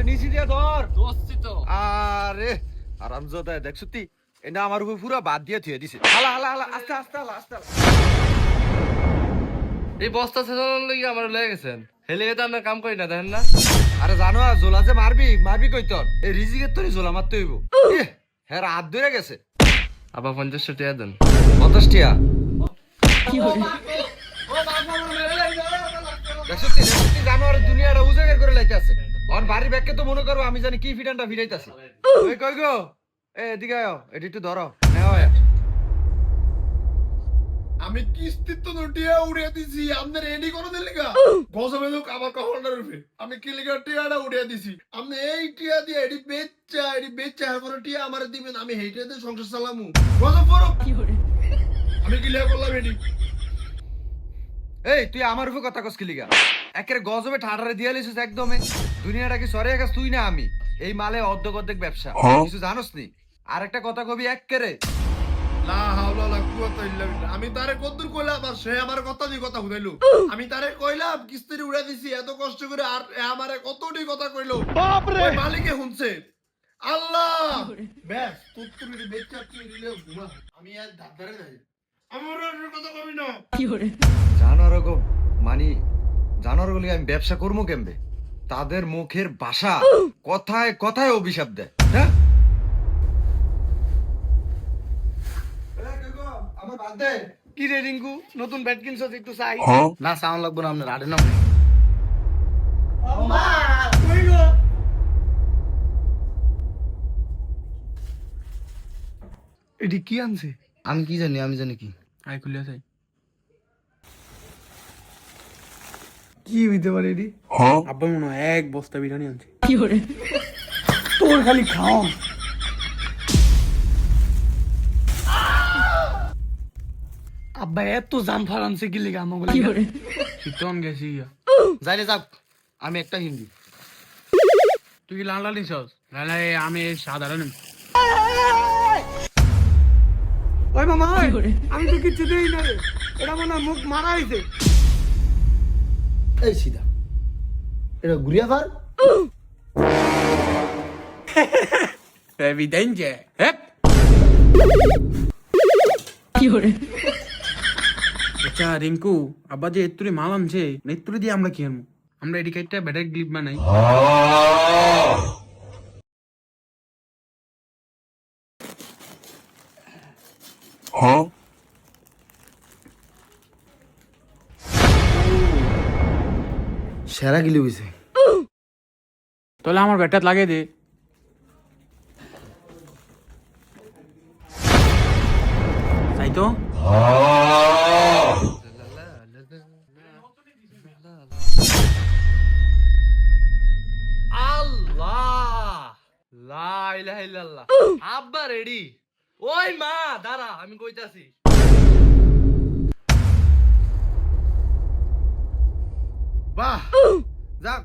আরে নিচি দিয়ে ধর। দোস্তি তো। আরে আরামজাদা দেখ সত্যি এটা আমার উপর পুরো বাদ দিয়ে থুয়ে দিছে। হালা হালা হালা আস্তে আস্তে হালা আস্তে এই বস্তা ছেড়ানোর লাগি আমার লেগে গেছেন। হেলে তো আমরা কাম করি না দেখেন না? আরে জানো জোলা যে মারবি মারবি কই তোর? এই রিজিকের তোরই জোলা মারতে হইব। হ্যাঁ হাত ধরে গেছে। আবার পঞ্চাশটা টাকা দেন। পঞ্চাশ টিয়া। দেখছতি দেখছতি জানোয়ার দুনিয়াটা উজাগের করে লাইতে আছে। আর বাড়ির ব্যাগকে তো মনে করো আমি জানি কি ফিটানটা ফিটাইতাছি ওই কই গো? এ এদিকে আয় এটি একটু ধরো। নেওয়া আমি কিস্তির তো নোটিয়া উড়িয়ে দিছি আপনার এডি করে দিলি গা গজবে লোক আমার কখনটা রূপে আমি কিলিকার টিয়াটা উড়িয়ে দিছি? আপনি এই টিয়া দিয়ে এডি বেচা এডি বেচা এরপরে টিয়া আমার দিবেন আমি হেইটা দিয়ে সংসার চালামু। গজব পড়ো আমি কিলিয়া করলাম এডি? এই তুই আমার উপর কথা কস কিলিগা একের গজবে ঠাডারে দিয়ে লিছিস একদমে। দুনিয়াটা কি সরে গেছ তুই না আমি? এই মালে অর্ধেক অর্ধেক ব্যবসা কিছু জানোস নি? আর একটা কথা কবি এক কেরে লা হাওলা লা কুওয়াতা ইল্লা বিল্লাহ। আমি তারে কদ্দুর কইলাম আর সে আমার কথা দিয়ে কথা হুদাইলো আমি তারে কইলাম কিস্তির উড়ে দিছি এত কষ্ট করে আর এ আমারে কতটি কথা কইলো? বাপ রে মালিকে শুনছে। আল্লাহ! ব্যাস তোর তুই বেচা তুই দিলে ঘুমা। আমি আর ধারে কবি না জানোয়ার গো মানি জানোয়ার গুলি আমি ব্যবসা করব কেমবে? তাদের মুখের ভাষা কথায় কথায় অভিশাপ দেয় হ্যাঁ? আমার বাদ দে। কি রে রিঙ্কু নতুন ব্যাট কিনছো একটু চাই? না সাউন্ড লাগবে না আপনার আড়ে এটি কি আনছে? আমি কি জানি আমি জানি কি। আই খুলিয়া চাই কি হইতে পারে এটি? আব্বা মনে হয় এক বস্তা বিরিয়ানি আনছে। তোর খালি খাও আব্বা এত জাম ফার আনছে কি লেগে আমাকে শীতন গেছি যাইলে যাক আমি একটা হিন্দি। তুই কি লাল লাল নিছস না না আমি সাধারণ ওই মামা আমি তো দেই না রে এটা মনে হয় মুখ মারা হয়েছে। এই সিধা এটা ঘুরিয়া ফার Evidente. হ্যাঁ আচ্ছা রিঙ্কু আব্বা যে এত্তুরে মাল আনছে এত্তুরে দিয়ে আমরা কি আনব? আমরা কাইটটা ব্যাটারি ক্লিপ বানাই। সেরা গিলি হইছে। তাহলে আমার ব্যাটার লাগিয়ে দে। তাই তো আল্লাহ! লা ইলাহা ইল্লাল্লাহ। আব্বা রেডি ওই মা দাঁড়া আমি কইতাছি। বাহ যাক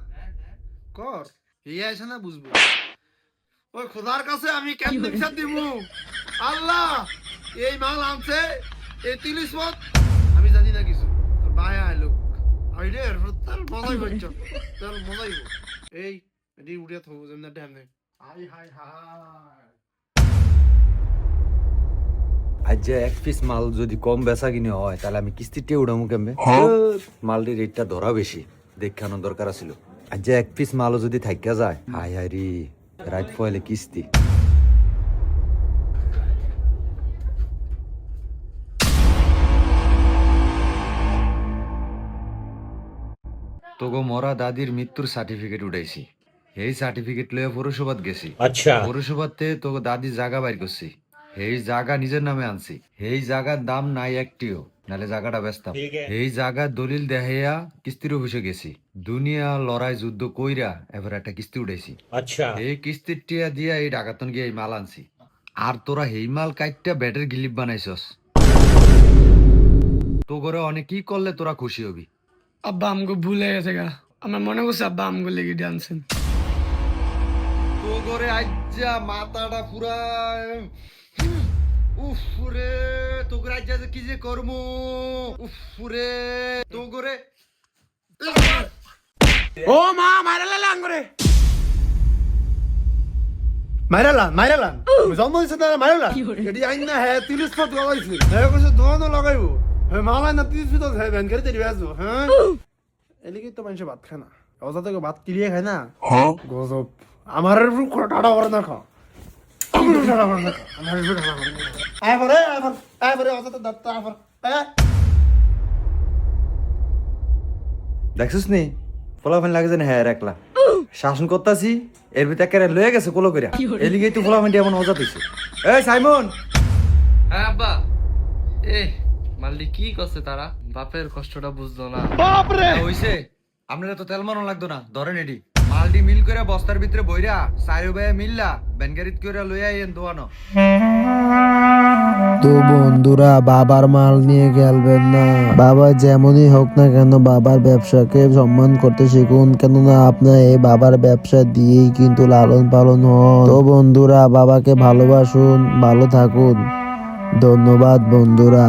কর ইয়া এসে না বুঝব। ওই খোদার কাছে আমি কেমন বিচার দিব? আল্লাহ এই মাল আনছে এই তিরিশ মত আমি জানি না কিছু। তোর ভাই আইলো আইলে তার মজাই বলছ তার মজাই এই এটি উঠে থাকব যেমন ড্যাম নেই হাই হাই হাই আজ যে এক পিস মাল যদি কম বেচা কিনে হয় তাহলে আমি কিস্তিতে উড়ামু কেমবে? মালটির রেটটা ধরা বেশি দেখানোর দরকার ছিল আজ যে এক পিস মালও যদি থাইকা যায় হাই হাই রি রাত ফয়েলে কিস্তি। তোগো মরা দাদির মৃত্যুর সার্টিফিকেট উঠাইছি। এই সার্টিফিকেট লয়ে পৌরসভাত গেছি। আচ্ছা। পৌরসভাতে তোকে দাদি জায়গা বাইর করছি। এই জায়গা নিজের নামে আনছি। এই জায়গার দাম নাই একটিও নালে জায়গাটা ব্যস্ত। এই জায়গার দলিল দেখাইয়া কিস্তির অফিসে গেছি। দুনিয়া লড়াই যুদ্ধ কইরা এবার একটা কিস্তি উঠাইছি। আচ্ছা। এই কিস্তির টিয়া দিয়া এই ডাকাতন গিয়ে এই মাল আনছি। আর তোরা এই মাল কাইটটা ব্যাটের গিলিপ বানাইছস। তো করে অনেক কি করলে তোরা খুশি হবি। আব্বা আমগো ভুল হয়ে গেছে গা। আমার মনে করছে আব্বা আমগো লেগে ডান্সেন তো করে আজ্জা মাথাটা পুরা উফ রে তো করে কি যে করমু? উফ রে। তো করে ও মা মারা লালা আঙ্গুরে। মাইরালান মাইরালান জন্ম দিছে তারা মাইরালান এটি আইন না হ্যাঁ তিরিশ ফুট লাগাইছে হ্যাঁ কইছে দোকানও লাগাইবো। হ্যাঁ মালাই না তিরিশ ফুট হ্যাঁ ব্যান করে তেরি আসব হ্যাঁ। তো মানুষ ভাত খায় না। অজা ভাত কিরিয়ে খায় না। গজব। আমার টাটা করে না খা। আয় পরে আয় পরে আয় পরে অজা তো আয় পরে দেখছিস নি? ফলাফান লাগে যেন হ্যাঁ একলা। শাসন করতাছি এর ভিতরে একেবারে লয়ে গেছে কোলো করিয়া এলিগেই তো ফলাফান এমন মজা দিছে। এই সাইমন! হ্যাঁ আব্বা। এ মাল্লি কি করছে তারা? বাপের কষ্টটা বুঝলো না। হইছে। আপনারা তো তেল মারন লাগতো না। ধরেন এডি। মালডি মিল করে বস্তার ভিতরে বইরা সাইরো ভাই মিললা ব্যানগারিত করে লইয়া আইয়েন দোয়ানো। তো বন্ধুরা, বাবার মাল নিয়ে খেলবেন না। বাবা যেমনই হোক না কেন বাবার ব্যবসাকে সম্মান করতে শিখুন, কেননা আপনার এই বাবার ব্যবসা দিয়েই কিন্তু লালন পালন হন তো বন্ধুরা, বাবাকে ভালোবাসুন, ভালো থাকুন। ধন্যবাদ বন্ধুরা।